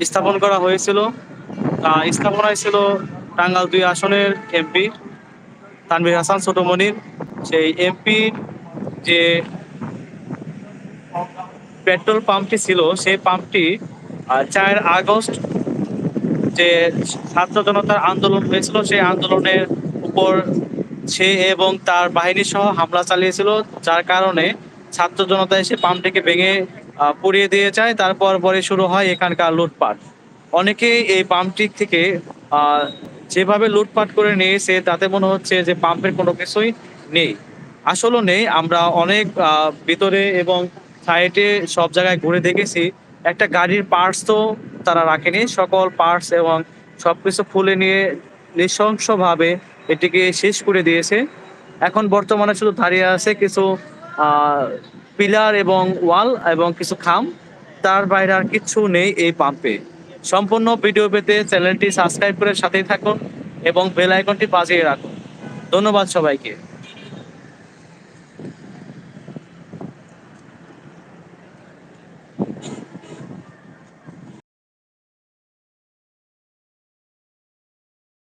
স্থাপন করা হয়েছিল। আহ, স্থাপনায় ছিল টাঙ্গাইল দুই আসনের এমপি তানভীর হাসান ছোটমনির সেই এমপি যে পেট্রোল পাম্পটি ছিল সেই পাম্পটি চার আগস্ট যে ছাত্র জনতার আন্দোলন হয়েছিল সেই আন্দোলনের উপর সে এবং তার বাহিনী সহ হামলা চালিয়েছিল। যার কারণে ছাত্র জনতা এসে পাম্পটিকে ভেঙে পুড়িয়ে দিয়ে যায়, তারপর পরে শুরু হয় এখানকার লুটপাট। অনেকেই এই পাম্পটি থেকে যেভাবে লুটপাট করে নিয়েছে, তাতে মনে হচ্ছে যে পাম্পের কোনো কিছুই নেই। আসলে নেই, আমরা অনেক ভিতরে এবং সাইডে সব জায়গায় ঘুরে দেখেছি। একটা গাড়ির পার্টস তো তারা রাখেনি, সকল পার্টস এবং সবকিছু খুলে নিয়ে নৃশংসভাবে এটিকে শেষ করে দিয়েছে। এখন বর্তমানে শুধু দাঁড়িয়ে আছে কিছু পিলার এবং ওয়াল এবং কিছু খাম, তার বাইরে আর কিচ্ছু নেই এই পাম্পে। সম্পূর্ণ ভিডিও পেতে চ্যানেলটি সাবস্ক্রাইব করে সাথেই থাকুন এবং বেল আইকনটি বাজিয়ে রাখুন। ধন্যবাদ সবাইকে।